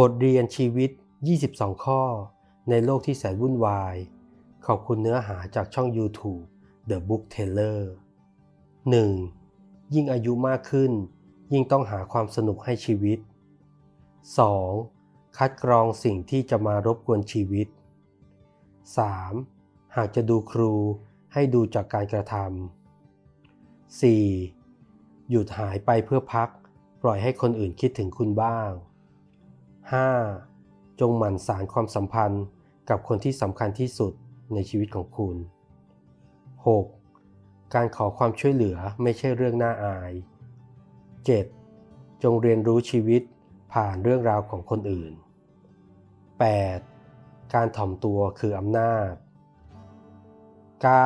บทเรียนชีวิต 22 ข้อ ในโลกที่แสนวุ่นวาย ขอบคุณเนื้อหาจากช่อง YouTube The Book Teller 1. ยิ่งอายุมากขึ้น ยิ่งต้องหาความสนุกให้ชีวิต 2. คัดกรองสิ่งที่จะมารบกวนชีวิต 3. หากจะดูครูให้ดูจากการกระทำ 4. หยุดหายไปเพื่อพัก ปล่อยให้คนอื่นคิดถึงคุณบ้าง 5. จงหมั่นสารความสัมพันธ์กับคนที่สำคัญที่สุดในชีวิตของคุณ 6. การขอความช่วยเหลือไม่ใช่เรื่องน่าอาย 7. จงเรียนรู้ชีวิตผ่านเรื่องราวของคนอื่น 8. การถ่อมตัวคืออำนาจ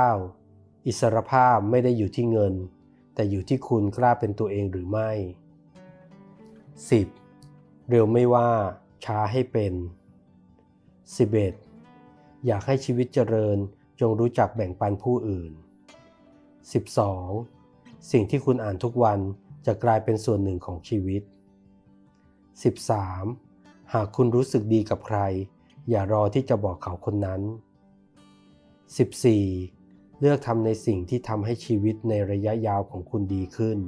9. อิสรภาพไม่ได้อยู่ที่เงิน แต่อยู่ที่คุณกล้าเป็นตัวเองหรือไม่ 10. เร็วไม่ว่าช้าให้เป็น 11. อยากให้ชีวิตเจริญจงรู้จักแบ่งปันผู้อื่น 12. สิ่งที่คุณอ่านทุกวันจะกลายเป็นส่วนหนึ่งของชีวิต 13. หากคุณรู้สึกดีกับใคร อย่ารอที่จะบอกเขาคนนั้น 14. เลือกทำในสิ่งที่ทำให้ชีวิตในระยะยาวของคุณดีขึ้น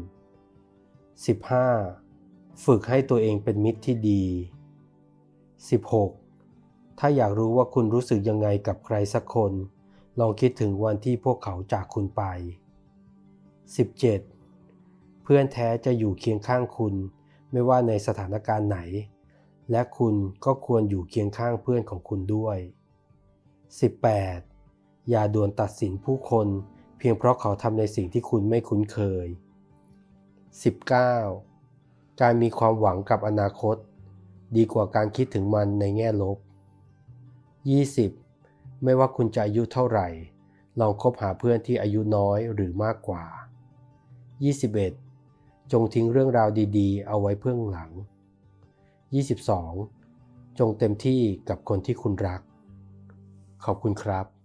15. ฝึกให้ตัวเองเป็นมิตรที่ดี 16. ถ้าอยากรู้ว่าคุณรู้สึกยังไงกับใครสักคน ลองคิดถึงวันที่พวกเขาจากคุณไป 17. เพื่อนแท้จะอยู่เคียงข้างคุณ ไม่ว่าในสถานการณ์ไหน และคุณก็ควรอยู่เคียงข้างเพื่อนของคุณด้วย 18. อย่าด่วนตัดสินผู้คนเพียงเพราะเขาทำในสิ่งที่คุณไม่คุ้นเคย 19. การมีความหวังกับอนาคต ดีกว่าการคิดถึงมันในแง่ลบ 20. ไม่ว่าคุณจะอายุเท่าไหร่ ลองคบหาเพื่อนที่อายุน้อยหรือมากกว่า 21. จงทิ้งเรื่องราวดีๆ เอาไว้เพื่องหลัง 22. จงเต็มที่กับคนที่คุณรัก ขอบคุณครับ